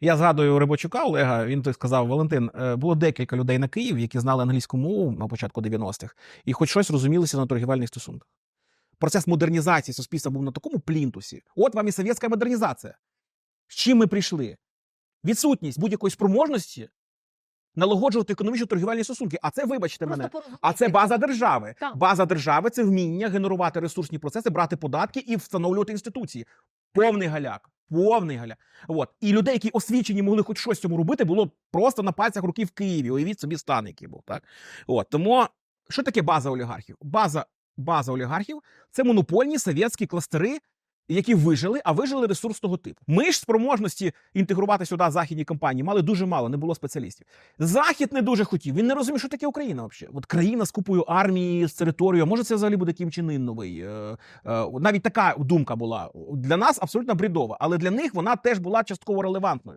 Я згадую Рибачука Олега. Він той сказав: Валентин, е, було декілька людей на Київ, які знали англійську мову на початку 90-х, і хоч щось розумілися на торгівельних стосунках. Процес модернізації суспільства був на такому плінтусі. От вам і совєтська модернізація. З чим ми прийшли? Відсутність будь-якої спроможності налагоджувати економічно торгівельні стосунки. А це, вибачте мене, а це база держави. Так. База держави це вміння генерувати ресурсні процеси, брати податки і встановлювати інституції. Повний галяк. Повний галя. От. І людей, які освічені могли хоч щось цьому робити, було просто на пальцях руки в Києві. Уявіть собі стан, який був. Так? От. Тому що таке база олігархів? База, база олігархів це монопольні совєтські кластери, які вижили, а вижили ресурсного типу. Ми ж спроможності інтегрувати сюди західні компанії мали дуже мало, не було спеціалістів. Захід не дуже хотів. Він не розумів, що таке Україна взагалі. От країна з купою армії, з територією. Може, це взагалі буде Кім Чен Ін новий. Е, е, Навіть така думка була для нас абсолютно брідова, але для них вона теж була частково релевантною.